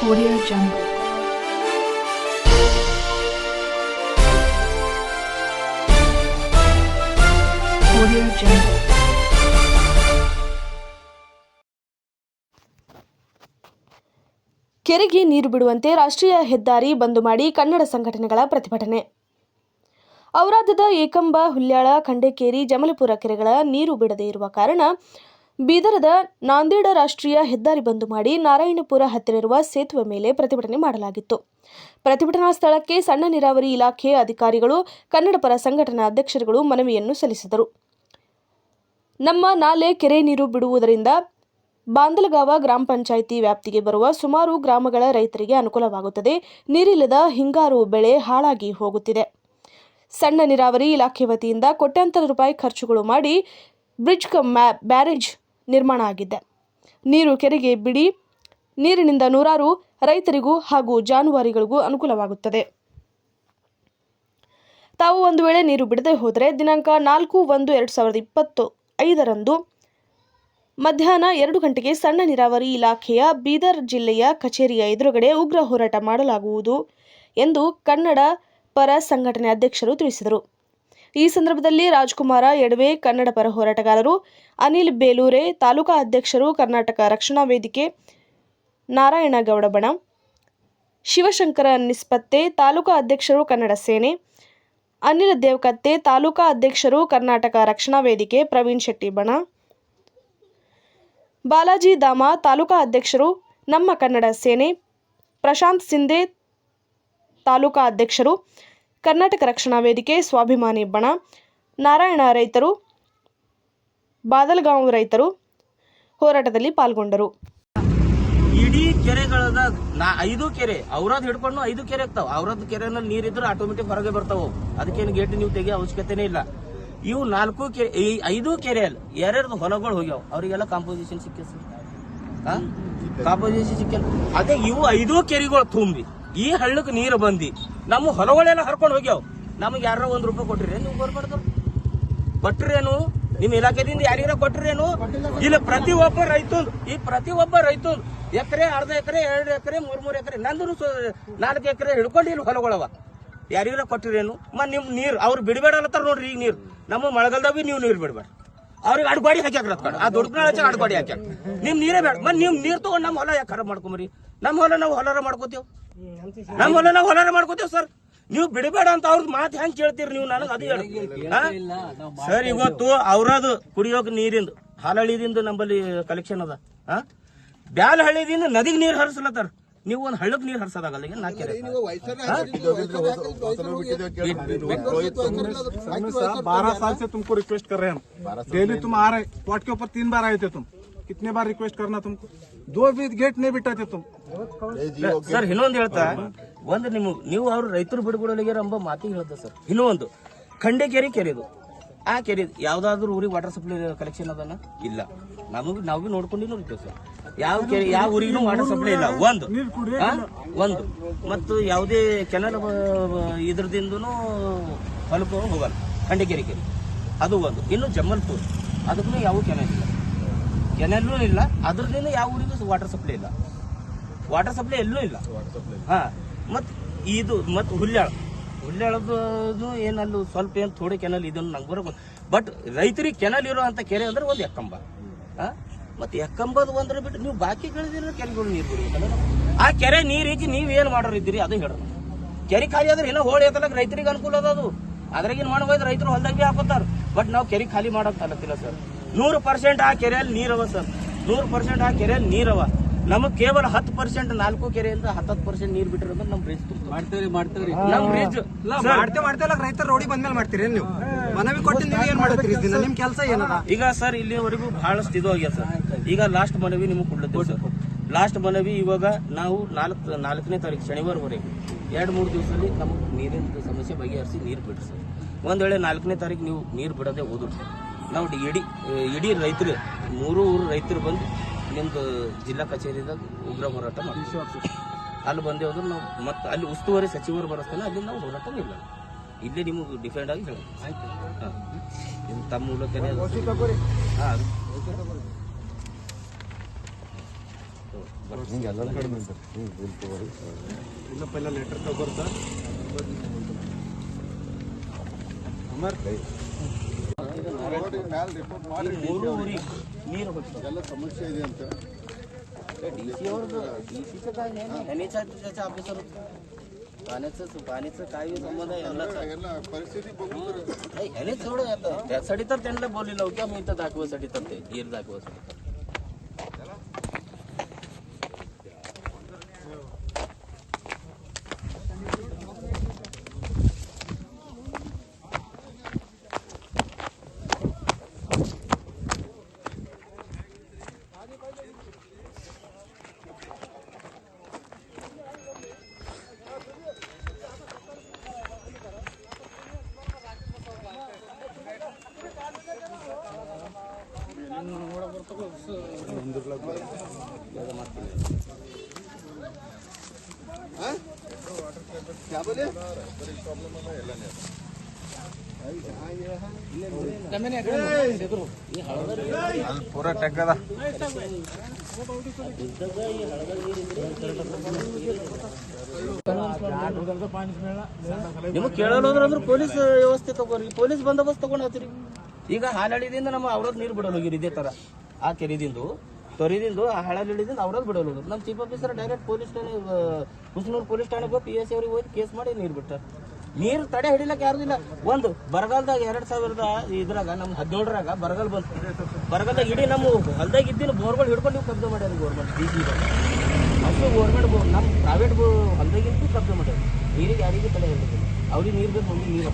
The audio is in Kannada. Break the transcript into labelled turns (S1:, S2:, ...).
S1: Audio Jungle. Audio Jungle.
S2: ಕೆರೆಗೆ ನೀರು ಬಿಡುವಂತೆ ರಾಷ್ಟ್ರೀಯ ಹೆದ್ದಾರಿ ಬಂದು ಮಾಡಿ ಕನ್ನಡ ಸಂಘಟನೆಗಳ ಪ್ರತಿಭಟನೆ ಔರಾದದ ಏಕಂಬ ಹುಲ್ಯಾಳ, ಖಂಡೇಕೇರಿ, ಜಮಲಪುರ ಕೆರೆಗಳ ನೀರು ಬಿಡದೇ ಇರುವ ಕಾರಣ ಬೀದರದ ನಾಂದೇಡ ರಾಷ್ಟ್ರೀಯ ಹೆದ್ದಾರಿ ಬಂದು ಮಾಡಿ ನಾರಾಯಣಪುರ ಹತ್ತಿರ ಇರುವ ಸೇತುವೆ ಮೇಲೆ ಪ್ರತಿಭಟನೆ ಮಾಡಲಾಗಿತ್ತು. ಪ್ರತಿಭಟನಾ ಸ್ಥಳಕ್ಕೆ ಸಣ್ಣ ನೀರಾವರಿ ಇಲಾಖೆ ಅಧಿಕಾರಿಗಳು ಕನ್ನಡ ಪರ ಸಂಘಟನಾ ಅಧ್ಯಕ್ಷರುಗಳು ಮನವಿಯನ್ನು ಸಲ್ಲಿಸಿದರು. ನಮ್ಮ ನಾಲೆ ಕೆರೆ ನೀರು ಬಿಡುವುದರಿಂದ ಬಾಂದಲಗಾವ ಗ್ರಾಮ ಪಂಚಾಯಿತಿ ವ್ಯಾಪ್ತಿಗೆ ಬರುವ ಸುಮಾರು ಗ್ರಾಮಗಳ ರೈತರಿಗೆ ಅನುಕೂಲವಾಗುತ್ತದೆ. ನೀರಿಲ್ಲದ ಹಿಂಗಾರು ಬೆಳೆ ಹಾಳಾಗಿ ಹೋಗುತ್ತಿದೆ. ಸಣ್ಣ ನೀರಾವರಿ ಇಲಾಖೆ ವತಿಯಿಂದ ಕೋಟ್ಯಾಂತರ ರೂಪಾಯಿ ಖರ್ಚುಗಳು ಮಾಡಿ ಬ್ರಿಡ್ಜ್ ಕಮ್ ಬ್ಯಾರೇಜ್ ನಿರ್ಮಾಣ ಆಗಿದೆ. ನೀರು ಕೆರೆಗೆ ಬಿಡಿ, ನೀರಿನಿಂದ ನೂರಾರು ರೈತರಿಗೂ ಹಾಗೂ ಜಾನುವಾರುಗಳಿಗೂ ಅನುಕೂಲವಾಗುತ್ತದೆ. ತಾವು ಒಂದು ವೇಳೆ ನೀರು ಬಿಡದೆ ಹೋದರೆ ದಿನಾಂಕ ನಾಲ್ಕು ಒಂದು ಎರಡು ಸಾವಿರದ ಇಪ್ಪತ್ತು ಐದರಂದು ಮಧ್ಯಾಹ್ನ ಎರಡು ಗಂಟೆಗೆ ಸಣ್ಣ ನೀರಾವರಿ ಇಲಾಖೆಯ ಬೀದರ್ ಜಿಲ್ಲೆಯ ಕಚೇರಿಯ ಎದುರುಗಡೆ ಉಗ್ರ ಹೋರಾಟ ಮಾಡಲಾಗುವುದು ಎಂದು ಕನ್ನಡ ಪರ ಸಂಘಟನೆ ಅಧ್ಯಕ್ಷರು ತಿಳಿಸಿದರು. ಈ ಸಂದರ್ಭದಲ್ಲಿ ರಾಜ್ಕುಮಾರ ಎಡವೆ ಕನ್ನಡ ಪರ ಹೋರಾಟಗಾರರು ಅನಿಲ್ ಬೇಲೂರೆ ತಾಲೂಕಾ ಅಧ್ಯಕ್ಷರು ಕರ್ನಾಟಕ ರಕ್ಷಣಾ ವೇದಿಕೆ ನಾರಾಯಣಗೌಡ ಬಣ. ಶಿವಶಂಕರ ನಿಸ್ಪತ್ತೆ ತಾಲೂಕಾ ಅಧ್ಯಕ್ಷರು ಕನ್ನಡ ಸೇನೆ. ಅನಿಲ್ ದೇವಕತ್ತೆ ತಾಲೂಕಾ ಅಧ್ಯಕ್ಷರು ಕರ್ನಾಟಕ ರಕ್ಷಣಾ ವೇದಿಕೆ ಪ್ರವೀಣ್ ಶೆಟ್ಟಿ ಬಣ. ಬಾಲಾಜಿ ದಾಮ ತಾಲೂಕಾ ಅಧ್ಯಕ್ಷರು ನಮ್ಮ ಕನ್ನಡ ಸೇನೆ. ಪ್ರಶಾಂತ್ ಸಿಂಧೆ ತಾಲೂಕಾ ಅಧ್ಯಕ್ಷರು ಕರ್ನಾಟಕ ರಕ್ಷಣಾ ವೇದಿಕೆ ಸ್ವಾಭಿಮಾನಿ ಬಣ. ನಾರಾಯಣ ರೈತರು ಬಾದಲ್ಗಾಂವ್ ರೈತರು ಹೋರಾಟದಲ್ಲಿ ಪಾಲ್ಗೊಂಡರು.
S3: ಇಡೀ ಕೆರೆಗಳದ ನಾ ಐದು ಕೆರೆ ಅವ್ರದ್ ಹಿಡ್ಕೊಂಡು ಐದು ಕೆರೆ ಆಗ್ತಾವ. ಅವ್ರದ್ ಕೆರೆನಲ್ಲಿ ನೀರಿದ್ರೆ ಆಟೋಮೆಟಿಕ್ ಹೊರಗೆ ಬರ್ತಾವ. ಅದಕ್ಕೇನು ಗೇಟ್ ನೀವು ತೆಗಿಯೋ ಅವಶ್ಯಕತೆನೇ ಇಲ್ಲ. ಇವು ನಾಲ್ಕು ಕೆರೆ ಈ ಐದು ಕೆರೆಯಲ್ಲಿ ಎರಡು ಹೊಲಗಳು ಹೋಗ್ಯಾವ. ಅವರಿಗೆಲ್ಲ ಕಾಂಪೋಸಿಷನ್ ಸಿಕ್ಕ ಕಾಂಪೋಸಿಷನ್ ಸಿಕ್ಕ ಅದೇ ಇವು ಐದು ಕೆರೆಗಳು ತುಂಬಿ. ಈ ಹಳ್ಳಕ್ಕೆ ನೀರು ಬಂದು, ನಮ್ಮ ಹೊಲಗಳೆಲ್ಲ ಹರ್ಕೊಂಡು ಹೋಗ್ಯಾವ. ನಮಗೆ ಯಾರ ಒಂದು ರೂಪಾಯಿ ಕೊಟ್ಟಿರಿ ನೀವು ಗೋರ್ಮೆಂಟ್ ಕೊಟ್ಟರೇನು? ನಿಮ್ಮ ಇಲಾಖೆದಿಂದ ಯಾರಿಗಾರ ಕೊಟ್ಟರೇನು? ಇಲ್ಲ, ಪ್ರತಿ ಒಬ್ಬ ರೈತ ಈ ಪ್ರತಿ ಒಬ್ಬ ರೈತ ಎಕರೆ, ಅರ್ಧ ಎಕರೆ, ಎರಡು ಎಕರೆ, ಮೂರ್ ಮೂರ್ ಎಕರೆ ನಂದು ನಾಲ್ಕು ಎಕರೆ ಹಿಡ್ಕೊಂಡು ಇಲ್ಲಿ ಹೊಲಗಳವ. ಯಾರಿಗಾರ ಕೊಟ್ಟಿರೇನು? ಮತ್ತೆ ನಿಮ್ ನೀರು, ಅವ್ರು ಬಿಡಬೇಡ ಅಲ್ಲತ್ತಾರ ನೋಡ್ರಿ ಈಗ ನೀರು. ನಮ್ಮ ಮಳೆಗಾಲದಾಗ ನೀವು ನೀರು ಬಿಡಬೇಡ ಅವ್ರಿಗೆ ಅಡ್ಗಾಡಿ ಹಾಕ್ಯಾಕ್ರ ಅದ್ಕಡೆ. ಆ ದೊಡ್ಡ ಹಚ್ಚ ಅಡ್ಗಾಡಿ ಹಾಕ್ಯಾಕ ನಿಮ್ ನೀರೇ ಬೇಡ. ಮತ್ ನಿಮ್ ನೀರ್ ತಗೊಂಡ್ ನಮ್ಮ ಹೊಲ ಯಾಕೆ ಖರಾಬ್ ಮಾಡ್ಕೊಂಬರಿ? ನಮ್ಮ ಹೊಲ ನಾವು ಹೊಲಾರ ಮಾಡ್ಕೋತೀವಿ. ನಮ್ಮ ಹೊಲ ನಾವು ಹೊಲಾರ ಮಾಡ್ಕೋತೀವಿ ಸರ್. ನೀವು ಬಿಡಬೇಡ ಅಂತ ಅವ್ರದ್ ಮಾತು ಹೆಂಗ್ ಕೇಳ್ತೀರಿ ನೀವು ನನಗೆ ಅದು ಹೇಳಿ? ಸರ್, ಇವತ್ತು ಅವ್ರದ್ದು ಕುಡಿಯೋಕೆ ನೀರಿಂದು ಹಾಲಹಳ್ಳಿದಿಂದ ನಂಬಲ್ಲಿ ಕಲೆಕ್ಷನ್ ಅದ. ಹಾ? ಬ್ಯಾಲಹಳ್ಳಿದಿಂದ ನದಿಗೆ ನೀರು ಹರಿಸ್ಲತ್ತಾರ. ನೀವು ಒಂದ್ ಹಳ್ಳಕ್ ನೀರ್ ಹರ್ಸೋದಾಗಲ್ಲ ಈಗ ನಾ ಕೆರೆ
S4: समय साहब बारह साल से तुमको रिक्वेस्ट कर रहे हैं हम डेली तुम आ रहे पॉट के ऊपर तीन बार आए थे तुम कितने बार रिक्वेस्ट करना तुमको दो भी गेट नहीं बिठाते तुम
S3: ಸರ್ ಇನ್ನೊಂದು ಹೇಳ್ತಾ ಒಂದು ನಿಮ್ ನೀವು ಅವ್ರು ರೈತರು ಬಿಡುಗಡೆಗೆ ಎಂಬ ಮಾತಿಗೆ ಹೇಳ್ದ ಸರ್ ಇನ್ನೊಂದು ಖಂಡೇಕೆರೆ ಕೆರೆದು ಆ ಕೆರೆ ಯಾವ್ದಾದ್ರು ಊರಿಗೆ ವಾಟರ್ ಸಪ್ಲೈ ಕಲೆಕ್ಷನ್ ಅದನ್ನ? ಇಲ್ಲ. ನಮಗ್ ನಾವು ಭೀ ನೋಡ್ಕೊಂಡಿನೂ ಇರ್ತೇವೆ ಸರ್. ಯಾವ ಕೆರೆ ಯಾವ ಊರಿಗೂ ವಾಟರ್ ಸಪ್ಲೈ ಇಲ್ಲ. ಒಂದು? ಒಂದು. ಮತ್ತು ಯಾವುದೇ ಕೆನಲ್ ಇದ್ರದಿಂದ ಹೊಲಕ್ಕೆ ಹೋಗಲ್ಲ. ಖಂಡಿಗೆರೆ ಕೆರೆ. ಅದು ಒಂದು. ಇನ್ನು ಜಮ್ಮಲ್ಪುರ್ ಅದಕ್ಕೂ ಯಾವ ಕೆನಲ್ ಇಲ್ಲ. ಕೆನಲ್ಲೂ ಇಲ್ಲ ಅದ್ರದಿಂದ ಯಾವ ಊರಿಗೂ ವಾಟರ್ ಸಪ್ಲೈ ಇಲ್ಲ. ವಾಟರ್ ಸಪ್ಲೈ ಎಲ್ಲೂ ಇಲ್ಲ. ಹಾ. ಮತ್ತು ಇದು ಮತ್ತು ಹುಲ್ಯಾಳ. ಹುಲ್ಯಾಳದ್ದು ಏನಲ್ಲೂ, ಸ್ವಲ್ಪ ಏನು ಥೋಡೆ ಕೆನಲ್ ಇದನ್ನು ನಂಗೆ ಬರೋ ಬಟ್ ರೈತರಿಗೆ ಕೆನಲ್ ಇರೋವಂಥ ಕೆರೆ ಅಂದ್ರೆ ಒಂದು ಎಕ್ಕಂಬ. ಹಾ ಮತ್ತೆ ಎಕ್ಕಂಬದು ಒಂದ್ರ ಬಿಟ್ಟು ನೀವು ಬಾಕಿ ಕೆಳದಿರೋ ಕೆರೆಗಳು ನೀರು ಬಿಡ್ಬೇಕಲ್ಲ ಆ ಕೆರೆ ನೀರು ನೀವ್ ಏನ್ ಮಾಡೋರು ಇದ್ದೀರಿ? ಅದು ಹೇಳೋದು ಕೆರೆ ಖಾಲಿ ಆದ್ರೆ ಇನ್ನೂ ಹೋಳಿ ಎತ್ತಲಕ್ಕೆ ರೈತರಿಗೆ ಅನುಕೂಲ ಅದ ಅದು. ಅದ್ರಾಗಿನ ಮಾಡ್ಬೋದು? ರೈತರು ಹೊಲ್ದಾಗ ಬಿ ಹಾಕೋತಾರ. ಬಟ್ ನಾವು ಕೆರೆ ಖಾಲಿ ಮಾಡೋಕ್ಕಾಗತ್ತಿಲ್ಲ ಸರ್. ನೂರು ಪರ್ಸೆಂಟ್ ಆ ಕೆರೆಯಲ್ಲಿ ನೀರವ ಸರ್. ನೂರು ಪರ್ಸೆಂಟ್ ಆ ಕೆರೆಯಲ್ಲಿ ನೀರವ. ನಮಗ್ ಕೇವಲ ಹತ್ತು ಪರ್ಸೆಂಟ್ ನಾಲ್ಕು ಕೆರೆಯಿಂದ ಹತ್ತತ್ತು ಪರ್ಸೆಂಟ್ ನೀರ್ ಬಿಟ್ಟಿರೋದು ನಮ್ ಬ್ರಿಡ್ಜ್
S5: ಮಾಡ್ತೇವ್ರಿ ಮಾಡ್ತೇವ್ರಿ.
S3: ನಮ್ ಬ್ರಿಜ್
S5: ಮಾಡ್ತೇವೆ ಮಾಡ್ತೇವಲ್ಲ ರೈತರ ರೋಡಿ ಬಂದ್ಮೇಲೆ ಮಾಡ್ತೀರಿ ನೀವು? ಮನವಿ ಕೊಟ್ಟು ನೀವು ಏನ್ ಮಾಡ್ತೀರಿ ನಿಮ್ ಕೆಲಸ ಏನದ?
S3: ಈಗ ಸರ್ ಇಲ್ಲಿವರೆಗೂ ಬಹಳಷ್ಟು ಇದು ಆಗ್ಯದ ಸರ್. ಈಗ ಲಾಸ್ಟ್ ಮನವಿ ನಿಮಗೆ ಕೊಡ್ಲತ್ತೀವಿ ಸರ್. ಲಾಸ್ಟ್ ಮನವಿ ಇವಾಗ ನಾವು ನಾಲ್ಕು ನಾಲ್ಕನೇ ತಾರೀಕು ಶನಿವಾರವರೆಗೆ ಎರಡು ಮೂರು ದಿವಸದಲ್ಲಿ ನಮಗೆ ನೀರಿನ ಸಮಸ್ಯೆ ಬಗೆಹರಿಸಿ ನೀರು ಬಿಡ್ರಿ ಸರ್. ಒಂದು ವೇಳೆ ನಾಲ್ಕನೇ ತಾರೀಕು ನೀವು ನೀರು ಬಿಡದೆ ಹೋದ್ರು ನಾವು ಇಡೀ ಇಡೀ ರೈತರು ಮೂರು ಊರು ರೈತರು ಬಂದು ನಿಮ್ದು ಜಿಲ್ಲಾ ಕಚೇರಿದಾಗ ಉಗ್ರ ಹೋರಾಟ ಮಾಡ್ತೀವಿ. ಅಲ್ಲಿ ಬಂದೆ ಹೋದ್ರೆ ನಾವು ಮತ್ತೆ ಅಲ್ಲಿ ಉಸ್ತುವಾರಿ ಸಚಿವರು ಬರಸ್ತಾನೆ ಅಲ್ಲಿ ನಾವು ಹೋರಾಟ ಇಲ್ಲ ಇಲ್ಲೇ ನಿಮಗೆ ಡಿಫೆಂಡ್ ಆಗಿ ಹೇಳಿ ಹಾಂ. ನಿಮ್ಮ ತಮ್ಮ ಮೂಲಕನೇ ಅದು- ಹಾಂ.
S4: ಇಲ್ಲ ಪೈಲ ಲೆಟರ್ ತಗೋರ್ ಸರ್ ಅಮರ್
S3: ಮೂರು ಊರಿಗೆ ನೀರು ಹೋಗ್ತದೆ
S6: ಸಮಸ್ಯೆ ಇದೆ ಅಂತ
S3: डी सी ಅವ್ರದ್ದು डी सीचं काय नाही ना ह्यानेच त्याच्या ऑफिसर पाण्याचं पाण्याचं काय संबंध आहे यांनाच आहे.
S6: ಎಲ್ಲ ಪರಿಸ್ಥಿತಿ बघून तर
S3: नाही, ह्यानेच एवढं येतं त्यासाठी तर त्यांना बोललेलं की आम्ही इथं दाखवासाठी तर ते हीर दाखवासाठी
S6: ಒಂದು
S4: ಅಲ್ಲಿ
S3: ಅಂದ್ರೆ ಪೊಲೀಸ್ ವ್ಯವಸ್ಥೆ ತಗೋರಿ ಪೊಲೀಸ್ ಬಂದೋಬಸ್ತ್ ತಗೊಂಡ್ ಈಗ ಹಾಲಿದಿಂದ ನಮ್ಮ ಅವ್ರದ್ ನೀರ್ ಬಿಡಲು ಹೋಗಿರಿ ಇದೇ ತರ. ಆ ಕೆರೆದಿಂದು ತೊರಿದಿಂದು ಆ ಹಳಲಿಡಿದಿಂದ ಹಿಡಿದಿಂದ ಬಿಡೋದು ಬಿಡೋಲ್ಲ ನಮ್ಮ ಚೀಫ್ ಆಫೀಸರ್ ಡೈರೆಕ್ಟ್ ಪೊಲೀಸ್ ಠಾಣೆ ಹುಸ್ನೂರು ಪೊಲೀಸ್ ಠಾಣೆಗೆ ಹೋಗಿ ಪಿ ಎಸ್ ಅವ್ರಿಗೆ ಹೋಗಿ ಕೇಸ್ ಮಾಡಿ ನೀರು ಬಿಟ್ಟಾರೆ. ನೀರು ತಡೆ ಹಿಡಿಲಕ್ಕೆ ಯಾರು ಇಲ್ಲ. ಒಂದು, ಬರಗಾಲದಾಗ ಎರಡ್ ಸಾವಿರದ ಇದ್ರಾಗ ನಮ್ಮ ಹದಿನೇಳರಾಗ ಬರಗಾಲ ಬಂತು ಬರಗಾಲದಾಗ ಇಡೀ ನಮ್ಮ ಹೊಲ್ದಾಗ ಇದ್ದಿನ ಬೋರ್ಗಳು ಹಿಡ್ಕೊಂಡು ನೀವು ಕಬ್ಜೆ ಮಾಡ್ಯಾರ ಗೌರ್ಮೆಂಟ್ ಡಿ ಸಿ ಅಷ್ಟು ಗೌರ್ಮೆಂಟ್ ನಮ್ಮ ಪ್ರೈವೇಟ್ ಹೊಲ್ದಾಗಿಂತೂ ಕಬ್ಜೆ ಮಾಡ್ಯಾರ. ನೀರಿಗೆ ಯಾರಿಗೂ ತಡೆ ಹಿಡಿದಿಲ್ಲ. ಅವ್ರಿಗೆ ನೀರು ಬೇಕು ನೀರು ನೀರು